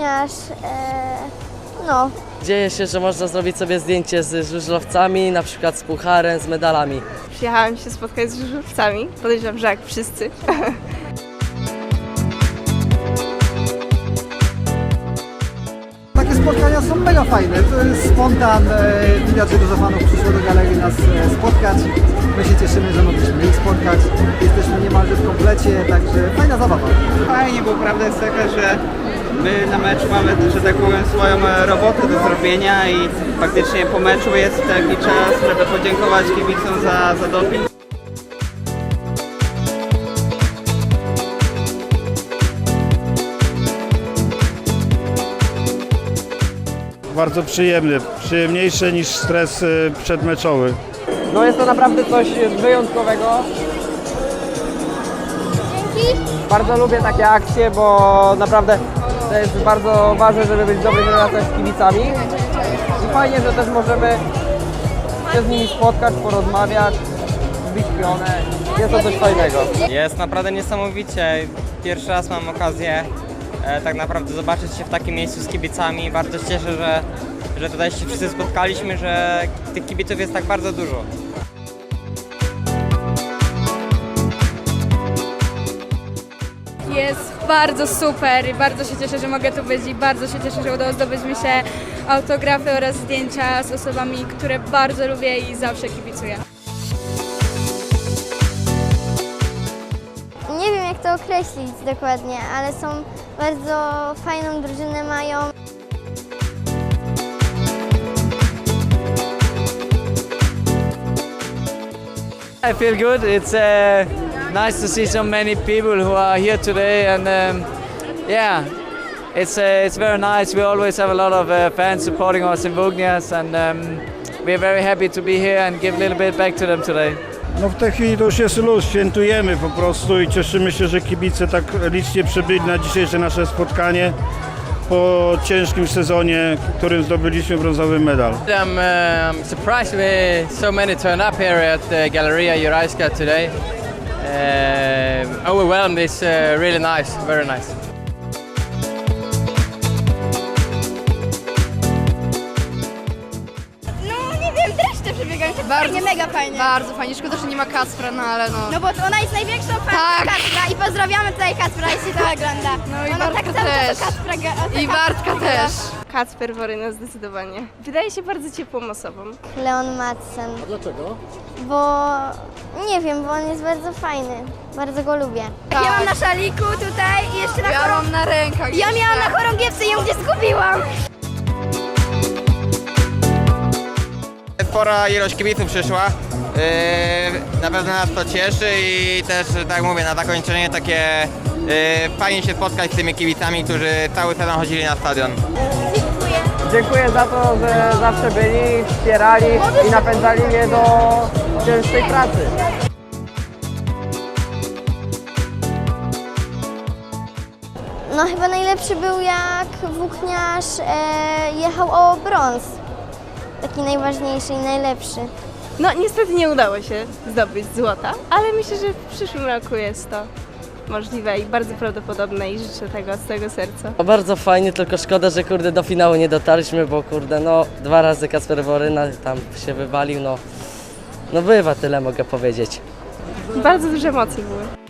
nasz, e, no, Dzieje się, że można zrobić sobie zdjęcie z żużlowcami, na przykład z pucharem, z medalami. Przyjechałam się spotkać z żużlowcami. Podejrzewam, że jak wszyscy. Takie spotkania są mega fajne. To jest spontan. e, Widać, że dużo fanów przyszło do galerii nas e, spotkać. My się cieszymy, że mogliśmy ich spotkać. Jesteśmy niemalże w komplecie, także fajna zabawa. fajnie, bo prawda jest taka, że my na meczu mamy, że tak powiem, swoją e, robotę do zrobienia i faktycznie po meczu jest taki czas, żeby podziękować kibicom za, za doping. Bardzo przyjemny, przyjemniejszy niż stres y, przedmeczowy. No jest to naprawdę coś wyjątkowego. Bardzo lubię takie akcje, bo naprawdę to jest bardzo ważne, żeby być w dobrych relacjach z kibicami. I fajnie, że też możemy się z nimi spotkać, porozmawiać, zbić pionę. Jest to coś fajnego. Jest naprawdę niesamowicie. Pierwszy raz mam okazję e, tak naprawdę zobaczyć się w takim miejscu z kibicami. Bardzo się cieszę, że, że tutaj się wszyscy spotkaliśmy, że tych kibiców jest tak bardzo dużo. Jest bardzo super i bardzo się cieszę, że mogę tu być i bardzo się cieszę, że udało zdobyć mi się autografy oraz zdjęcia z osobami, które bardzo lubię i zawsze kibicuję. nie wiem jak to określić dokładnie, ale są bardzo fajną drużynę mają. I feel good. It's uh, nice to see so many people who are here today, and um, yeah, it's uh, it's very nice. We always have a lot of uh, fans supporting us in Vugnias, and um, we're very happy to be here and give a little bit back to them today. No w tej chwili to już jest luz, świętujemy po prostu i cieszymy się, że kibice tak licznie przybyli na dzisiejsze nasze spotkanie po ciężkim sezonie, w którym zdobyliśmy brązowy medal. I'm um, surprised we so many turned up here at the Galleria Jurajska today. Um overwhelmed. It's uh, really nice, very nice. No nie wiem, dreszcze przebiegają, to fajnie, mega fajnie. Bardzo fajnie. Szkoda, że nie ma Kacpra, no ale no. No bo to ona jest największą fanką Tak. Kacpra i pozdrawiamy tutaj Kacpra, jeśli to ogląda. No i ona Bartka tak cały czas też. o Kacpra ga- I Bartka też. Kacper Woryna zdecydowanie. Wydaje się bardzo ciepłą osobą. Leon Madsen. A dlaczego? Bo nie wiem, bo on jest bardzo fajny. Bardzo go lubię. Ja mam na szaliku tutaj i jeszcze na Ja chorą... mam na rękach. Ja miałam na chorągiewce i ją gdzieś zgubiłam. Spora ilość kibiców przyszła. Yy, na pewno nas to cieszy i też, tak jak mówię, na zakończenie takie yy, fajnie się spotkać z tymi kibicami, którzy cały sezon chodzili na stadion. Dziękuję za to, że zawsze byli, wspierali i napędzali mnie do ciężkiej pracy. No chyba najlepszy był jak włókniarz e, jechał o brąz. Taki najważniejszy i najlepszy. No niestety nie udało się zdobyć złota, ale myślę, że w przyszłym roku jest to możliwe i bardzo prawdopodobne i życzę tego z całego serca. No bardzo fajnie, tylko szkoda, że kurde do finału nie dotarliśmy, bo kurde no dwa razy Kasper Woryna tam się wywalił, no no bywa tyle mogę powiedzieć. Bardzo duże emocje były.